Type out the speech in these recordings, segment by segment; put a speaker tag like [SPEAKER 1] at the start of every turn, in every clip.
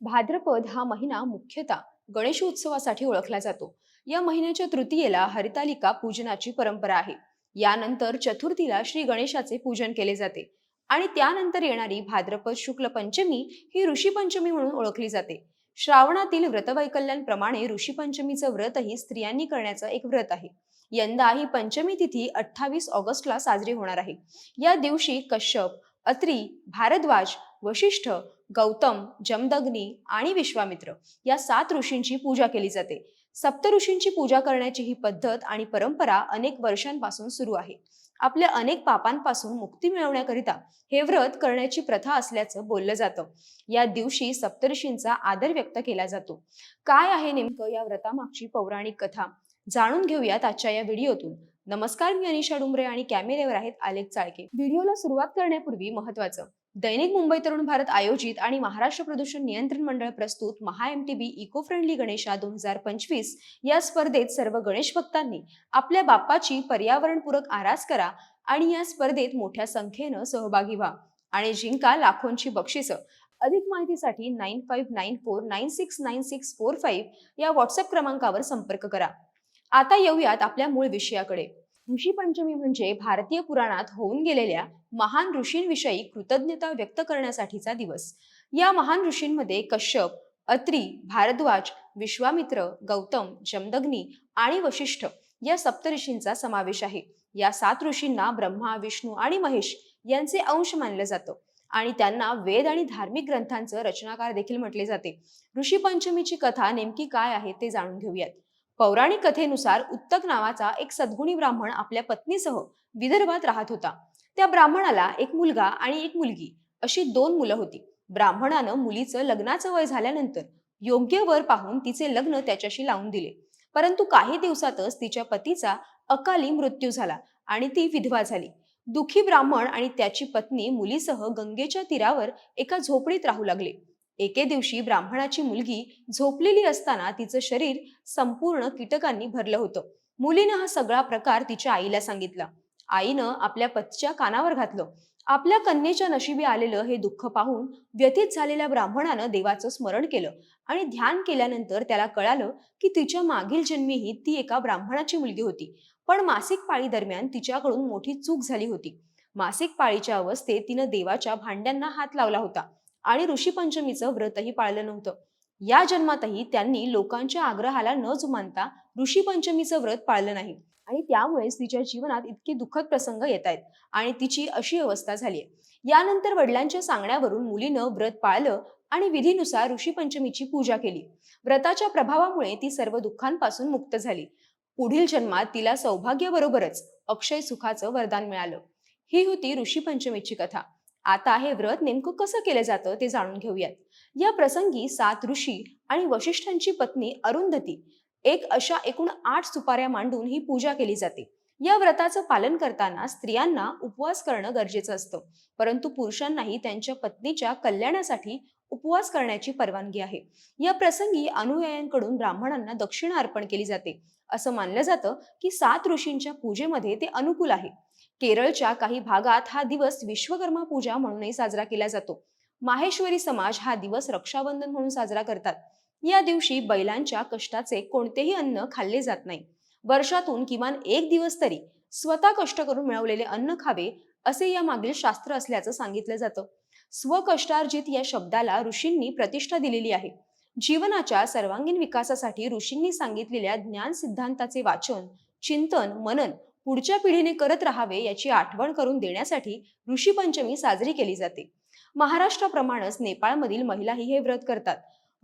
[SPEAKER 1] भाद्रपद हा महिना मुख्यतः गणेशोत्सवासाठी ओळखला जातो. या महिन्याच्या तृतीयेला हरितालिका पूजनाची परंपरा आहे. यानंतर चतुर्थीला श्री गणेशाचे पूजन केले जाते आणि त्यानंतर येणारी भाद्रपद शुक्ल पंचमी ही ऋषी पंचमी म्हणून ओळखली जाते. श्रावणातील व्रतवैकल्यांप्रमाणे ऋषी पंचमीचं व्रतही स्त्रियांनी करण्याचं एक व्रत आहे. यंदा ही पंचमी तिथी अठ्ठावीस ऑगस्टला साजरी होणार आहे. या दिवशी कश्यप अत्री भारद्वाज वशिष्ठ गौतम जमदग्नी आणि विश्वामित्र या सात ऋषींची पूजा केली जाते. सप्त ऋषींची पूजा करण्याची ही पद्धत आणि परंपरा अनेक वर्षांपासून सुरू आहे. आपल्या अनेक पापांपासून मुक्ती मिळवण्याकरिता हे व्रत करण्याची प्रथा असल्याचं बोललं जातं. या दिवशी सप्तऋषींचा आदर व्यक्त केला जातो. काय आहे नेमकं या व्रतामागची पौराणिक कथा? जाणून घेऊयात आजच्या या व्हिडिओतून. नमस्कार मी अनिशा डुमरे आणि कॅमेऱ्यावर आहेत आलेख चाळके. व्हिडिओला सुरुवात करण्यापूर्वी महत्वाचं दैनिक मुंबई तरुण भारत आयोजित आणि महाराष्ट्र प्रदूषण नियंत्रण मंडळ प्रस्तुत Maha M T B eco friendly Ganesha दोन हजार पंचवीस या स्पर्धेत सर्व गणेश भक्तांनी आपल्या बाप्पाची पर्यावरणपूरक आरास करा आणि या स्पर्धेत मोठ्या संख्येनं सहभागी व्हा. आणि जिंका लाखोंची बक्षिसं. अधिक माहितीसाठी nine five nine four nine six nine six four five या व्हॉट्सअप क्रमांकावर संपर्क करा. आता येऊयात आपल्या मूळ विषयाकडे. ऋषी पंचमी म्हणजे भारतीय पुराणात होऊन गेलेल्या महान ऋषींविषयी कृतज्ञता व्यक्त करण्यासाठीचा दिवस. या महान ऋषींमध्ये कश्यप अत्री भारद्वाज विश्वामित्र गौतम जमदग्नी आणि वशिष्ठ या सप्तऋषींचा समावेश आहे. या सात ऋषींना ब्रह्मा विष्णू आणि महेश यांचे अंश मानलं जातं आणि त्यांना वेद आणि धार्मिक ग्रंथांचं रचनाकार देखील म्हटले जाते. ऋषी पंचमीची कथा नेमकी काय आहे ते जाणून घेऊयात. पौराणिक कथेनुसार उत्तक नावाचा एक सद्गुणी ब्राह्मण आपल्या पत्नीसह विदर्भात राहत होता. त्या ब्राह्मणाला एक मुलगा आणि एक मुलगी अशी दोन मुलं होती. ब्राह्मणानं मुलीचं लग्नाचं वय झाल्यानंतर योग्य वर पाहून तिचे लग्न त्याच्याशी लावून दिले. परंतु काही दिवसातच तिच्या पतीचा अकाली मृत्यू झाला आणि ती विधवा झाली. दुखी ब्राह्मण आणि त्याची पत्नी मुलीसह गंगेच्या तीरावर एका झोपडीत राहू लागले. एके दिवशी ब्राह्मणाची मुलगी झोपलेली असताना तिचं शरीर संपूर्ण कीटकांनी भरलं होतं. मुलीनं हा सगळा प्रकार तिच्या आईला सांगितला. आईनं आपल्या पतीच्या कानावर घातलं. आपल्या कन्येच्या नशिबी आलेलं हे दुःख पाहून व्यतीत झालेल्या ब्राह्मणानं देवाचं स्मरण केलं आणि ध्यान केल्यानंतर त्याला कळालं की तिच्या मागील जन्मीही ती एका ब्राह्मणाची मुलगी होती. पण मासिक पाळी दरम्यान तिच्याकडून मोठी चूक झाली होती. मासिक पाळीच्या अवस्थेत तिनं देवाच्या भांड्यांना हात लावला होता. आणि ऋषीपंचमीचं व्रतही पाळलं नव्हतं. या जन्मातही त्यांनी लोकांच्या आग्रहाला न जुमानता ऋषीपंचमीचं व्रत पाळलं नाही. आणि त्यामुळेच तिच्या जीवनात इतके दुःखद प्रसंग येत आहेत आणि तिची अशी अवस्था झाली आहे यानंतर वडिलांच्या सांगण्यावरून मुलीनं व्रत पाळलं आणि विधीनुसार ऋषीपंचमीची पूजा केली. व्रताच्या प्रभावामुळे ती सर्व दुःखांपासून मुक्त झाली. पुढील जन्मात तिला सौभाग्याबरोबरच अक्षय सुखाचं वरदान मिळालं. ही होती ऋषीपंचमीची कथा. आता हे व्रत नेमकं कसं केलं जातं ते जाणून घेऊयात. या प्रसंगी सात ऋषी आणि वशिष्ठांची पत्नी अरुंधती एक अशा एकूण आठ सुपाऱ्या मांडून ही पूजा केली जाते. या व्रताचं पालन करताना स्त्रियांना उपवास करणं गरजेचं असतं. परंतु पुरुषांनाही त्यांच्या पत्नीच्या कल्याणासाठी उपवास करण्याची परवानगी आहे. या प्रसंगी अनुयायांकडून ब्राह्मणांना दक्षिणा अर्पण केली जाते. असं मानलं जातं की सात ऋषींच्या पूजेमध्ये ते अनुकूल आहे. केरळच्या काही भागात हा दिवस विश्वकर्मा पूजा म्हणूनही साजरा केला जातो. माहेश्वरी समाज हा दिवस रक्षाबंधन म्हणून साजरा करतात. या दिवशी बैलांच्या कष्टाचे कोणतेही अन्न खाल्ले जात नाही. वर्षातून किमान एक दिवस तरी स्वतः कष्ट करून मिळवलेले अन्न खावे असे या मागील शास्त्र असल्याचं सांगितलं जातं. स्वकष्टार्जित या शब्दाला ऋषींनी प्रतिष्ठा दिलेली आहे. जीवनाच्या सर्वांगीण विकासासाठी ऋषींनी सांगितलेल्या ज्ञान सिद्धांताचे वाचन चिंतन मनन पुढच्या पिढीने करत राहावे याची आठवण करून देण्यासाठी ऋषीपंचमी साजरी केली जाते. महाराष्ट्राप्रमाणेच नेपाळमधील महिलाही हे व्रत करतात.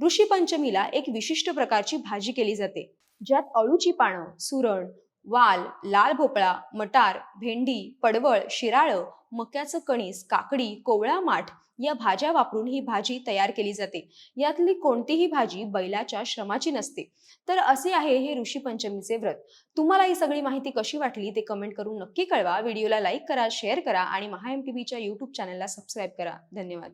[SPEAKER 1] ऋषीपंचमीला एक विशिष्ट प्रकारची भाजी केली जाते. ज्यात अळूची पानं सुरण वाल लाल भोपळा मटार भेंडी पडवळ शिराळं मक्याचं कणीस काकडी कोवळा माठ या भाज्या वापरून ही भाजी तयार केली जाते. यातली कोणतीही भाजी बैलाच्या श्रमाची नसते. तर असे आहे हे ऋषी पंचमीचे व्रत. तुम्हाला ही सगळी माहिती कशी वाटली ते कमेंट करून नक्की कळवा. व्हिडिओला लाईक करा शेअर करा आणि महा एम टी व्हीच्या यूट्यूब चॅनलला सबस्क्राईब करा. धन्यवाद.